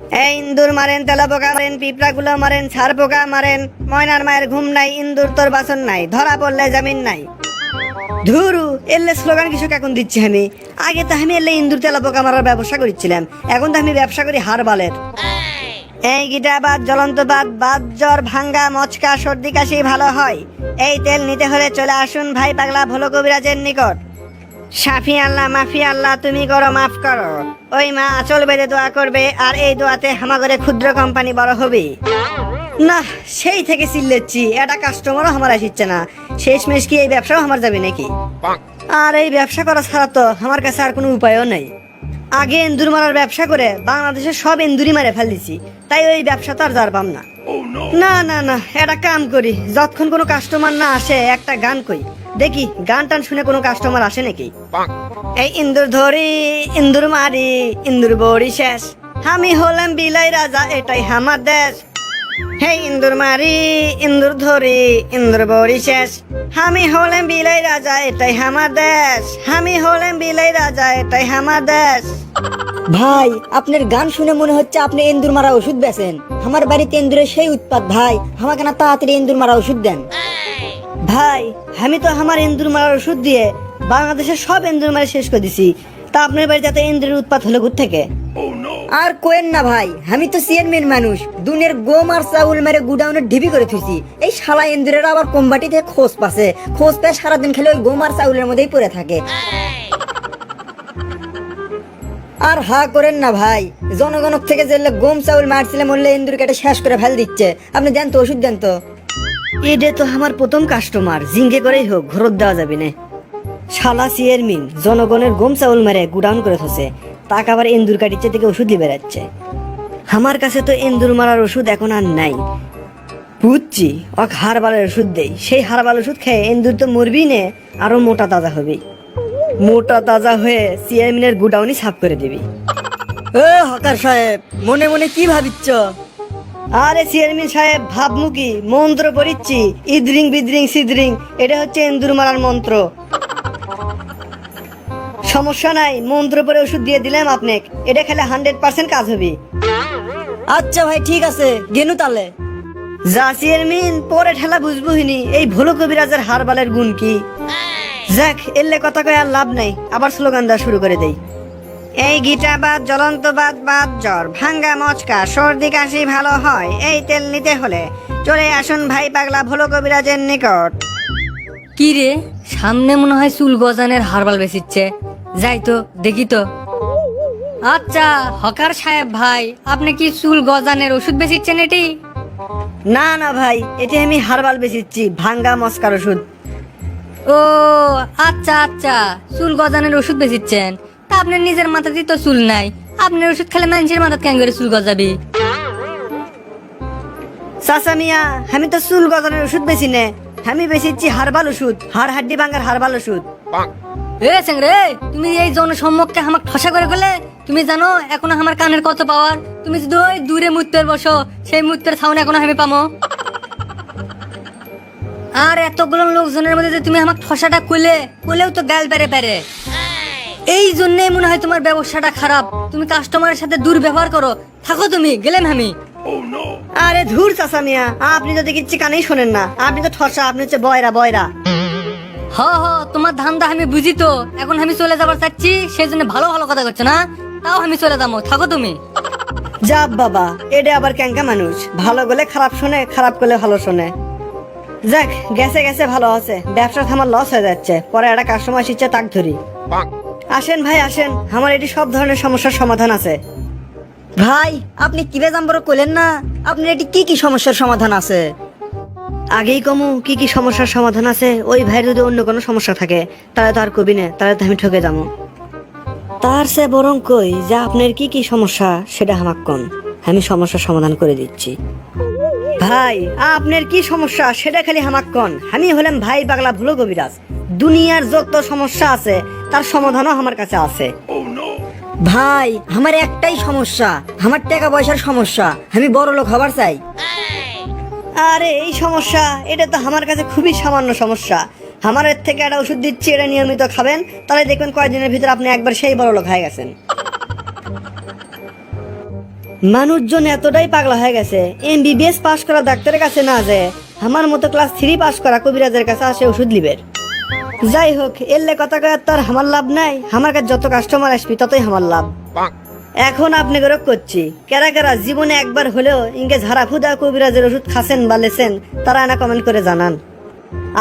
এই ইন্দুর মারেন তেলা পোকা মারেন পিঁপড়া গুলো মারেন ছাড় পোকা মারেন, ময়নার মায়ের ঘুম নাই, ইন্দুর তোর বাসন নাই, ধরা পড়লে জামিন নাই। ধুরু, এলে স্লোগান কিছু এখন দিচ্ছি আমি আগে তো আমি এলে ইন্দুর তেলা পোকা মারার ব্যবসা করছিলাম এখন তো আমি ব্যবসা করি হার হারবালের এই গিটা বাদ, জ্বলন্ত বাদ বাদ জ্বর, ভাঙ্গা, মচকা, সর্দি কাশি ভালো হয়। এই তেল নিতে হলে চলে আসুন ভাই পাগলা ভোলো কবিরাজের নিকট। সাফি আল্লাহ মাফি আল্লাহ তুমি করো মাফ করো। ওই মা আচল বেঁধে দোয়া করবে আর এই দোয়াতে হামাগরে ক্ষুদ্র কোম্পানি বড় হবে। না সেই থেকে চিল্লেচ্ছি এটা কাস্টমারও আমার আসিচ্ছে না। শেষমেশ কি এই ব্যবসাও আমার যাবে নাকি? আর এই ব্যবসা করা ছাড়া তো আমার কাছে আর কোনো উপায়ও নেই। আগে এন্দুর মারার ব্যবসা করে বাংলাদেশে সব এন্দুরি মারে ফেলেছি তাই ওই ব্যবসা তো আর যার পাম না। না না না একটা কাম করি। যতক্ষণ কোনো কাস্টমার না আসে একটা গান কই। দেখি গান টান শুনে কোনো কাস্টমার আসে নাকি? এই ইন্দুর ধরি ইন্দুর মারি ইন্দুর বড়ি শেষ। আমি হলাম বিলাই রাজা এটাই আমার দেশ। হে ইন্দুর মারি ইন্দুর ধরি ইন্দুর বড়ি শেষ। আমি হলাম বিলাই রাজা এটাই আমার দেশ। আমি হলাম বিলাই রাজা এটাই আমার দেশ। ভাই আপনার গান শুনে মনে হচ্ছে আপনি এন্দুর মারা ওষুধ বেছেন আমার বাড়িতে এন্দুরের সেই উৎপাত ভাই। আমাকে না তাড়াতাড়ি এন্দুর মারা ওষুধ দেন। ভাই আমি তো আমার ইন্দুর মারার ওষুধ দিয়ে বাংলাদেশের সব ইন্দুর মারা শেষ করে দিছি। তা আপনার বাড়িতে এত ইন্দুরের উৎপাত হলো কোথা থেকে আর কোয়েন না ভাই আমি তো চেয়ারম্যান মানুষ। দুনের গোম আর চাউল মেরে গুডাউনে ঢিবি করে থুইছি। এই শালা এন্দুরের আবার কোম্পাটি থেকে খোঁজ পাছে খোঁজ পেয়ে সারাদিন খেলে ওই গোম আর চাউলের মধ্যেই পড়ে থাকে। আর হা করেন না ভাই জনগণক থেকে যে গম চাউল মারছিলে মরলে ইন্দুর কেটে শেষ করে ফেল দিচ্ছে। আপনি দেন তো ওষুধ দেন তো। এটা তো আমার প্রথম কাস্টমার জিঙ্গে করেই হোক, ঘরত দেওয়া যাবে না। শালা চেয়ারম্যান, জনগণের গম চাউল মেরে, গুডাউন করে থসে তাকে আবার এন্দুর কাটিচ্ছে থেকে ওষুধ দিয়ে বেড়াচ্ছে। আমার কাছে তো এন্দুর মারার ওষুধ এখন আর নাই। বুঝছি, অক হারবালের ওষুধ দেই। সেই হারবাল ওষুধ খেয়ে এন্দুর তো মরবি নে, আরও মোটা তাজা হবে মোটা তাজা হয়ে চেয়ারম্যানের গুডাউনই সাফ করে দিবি। ও হকার সাহেব, মনে মনে কি ভাবিচ্ছ? আরে চেয়ারম্যান সাহেব ভাবমুখী মন্ত্র পড়িচ্ছি। ইদ্রিং বিদ্রিং সিদ্রিং এটা হচ্ছে এন্দুর মারার মন্ত্র। সমস্যা নাই মন্ত্র পরে ওষুধ দিয়ে দিলাম আপনাকে। এটা খেলে হান্ড্রেড পার্সেন্ট কাজ হবে। আচ্ছা ভাই ঠিক আছে গেনু তালে যা চেয়ারম্যান পরে ঠেলা বুঝবুহিনি এই ভোলো কবিরাজের হারবালের গুণ কি? যাক এলে কথা কয়ে আর লাভ নাই আবার স্লোগান দেওয়া শুরু করে দেই। এই গিটা বাদ জ্বলন্ত বাদ বাদ জ্বর ভাঙ্গা মচকা সর্দি কাশি ভালো হয় এই তেল নিতে হলে চলে আসুন ভাই পাগলা ভোলো কবিরাজের নিকট। কি রে? সামনে মনে হয় চুল গজানের হারবাল বেচিচ্ছে। যাই তো দেখি তো। আচ্ছা হকার সাহেব ভাই আপনি কি চুল গজানের ওষুধ বেচিচ্ছেন এটি? না না ভাই এটি আমি হারবাল বেচিচ্ছি ভাঙ্গা মস্কার ওষুধ। ও আচ্ছা আচ্ছা চুল গজানের ওষুধ বেচিচ্ছেন। তা আপনার নিজের মাথাতেই তো চুল নাই। আপনার ওষুধ খেলে মানুষের মাথাতে কেন করে চুল গজাবি? চাচা মিয়া আমি তো চুল গজানোর ওষুধ বেশি নে। আমি বেচিচ্ছি হারবাল ওষুধ হাড় হাড্ডি ভাঙ্গার হারবাল ওষুধ। এ রে তুমি এই জনসম্মুখে আমাকে ঠসা করে গেলে তুমি জানো এখন আমার কানের কত পাওয়ার? তুমি যদি ওই দূরে মুত্তের বসো সেই মুত্তের সাউন্ড এখন আমি পামো। আর এতগুলো লোকজনের মধ্যে যে তুমি আমার ঠসাটা খুলে খুলেও তো গাল পেরে পেরে এই জন্যই মনে হয় তোমার ব্যবসাটা খারাপ। তুমি কাস্টমারের সাথে দুর্ব্যবহার করো। থাকো তুমি গেলেন আমি। আরে ধুর চাচা মিয়া আপনি তো দেখিচ্ছি কানেই শোনেন না আপনি তো ঠসা আপনি হচ্ছে বয়রা বয়রা। হ হ তোমার ধান্দা আমি বুঝি তো। এখন আমি চলে যাবার চাচ্ছি সেই জন্য ভালো ভালো কথা করছ না? তাও আমি চলে যাব থাকো তুমি। যা বাবা এটা আবার ক্যাঙ্কা মানুষ। ভালো গেলে খারাপ শোনে খারাপ করলে ভালো শোনে। যাক গেছে গেছে ভালো আছে। ব্যবসা আমার লস হয়ে যাচ্ছে। পরে একটা কাস্টমার শিখছে তাক ধরি। আসেন ভাই আসেন। আমার এটি সব ধরনের সমস্যার সমাধান আছে। ভাই আপনি কিবে জাম্বর কইলেন না? আপনার এটি কি কি সমস্যার সমাধান আছে? আগেই কমু কি কি সমস্যার সমাধান আছে? ওই ভাইয়ের যদি অন্য কোনো সমস্যা থাকে তাহলে তো আর কবি না তাহলে তো আমি ঠকে যাব। তার সে বরং কই যে আপনার কি কি সমস্যা সেটা আমাক কোন। আমি সমস্যার সমাধান করে দিচ্ছি। ভাই আপনার কি সমস্যা সেটা খালি হামাক কন। আমি হলাম ভাই পাগলা ভুলো কবিরাজ। দুনিয়ার যত সমস্যা আছে তার সমাধানও আমার কাছে আছে। ভাই আমার একটাই সমস্যা। আমার টাকা পয়সার সমস্যা। আমি বড় লোক হবার চাই। আরে এই সমস্যা এটা তো আমার কাছে খুবই সামান্য সমস্যা। আমার এর থেকে একটা ওষুধ দিচ্ছি এটা নিয়মিত খাবেন। তাহলে দেখবেন কয়েকদিনের ভিতরে আপনি একবার সেই বড় লোক হয়ে গেছেন। মানুষজন এতটাই পাগলা হয়ে গেছে। এমবিবিএস পাশ করা ডাক্তারের কাছে না যায় আমার মতো ক্লাস থ্রি পাশ করা কবিরাজের কাছে আসে ওষুধ লিবের। যাই হোক এলে কথা কয়ে তার আর আমার লাভ নাই। আমার কাছে যত কাস্টমার আসবি ততই আমার লাভ। এখন আপনি করে করছি। কেরা কেরা জীবনে একবার হলেও ইংরেজ হারা ফুদা কবিরাজের ওষুধ খাসেন বা লেছেন তারা এনা কমেন্ট করে জানান।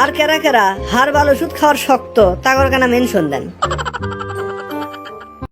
আর কেরা কেরা হার বাল ওষুধ খাওয়ার শক্ত তাগর কেনা মেনশন দেন।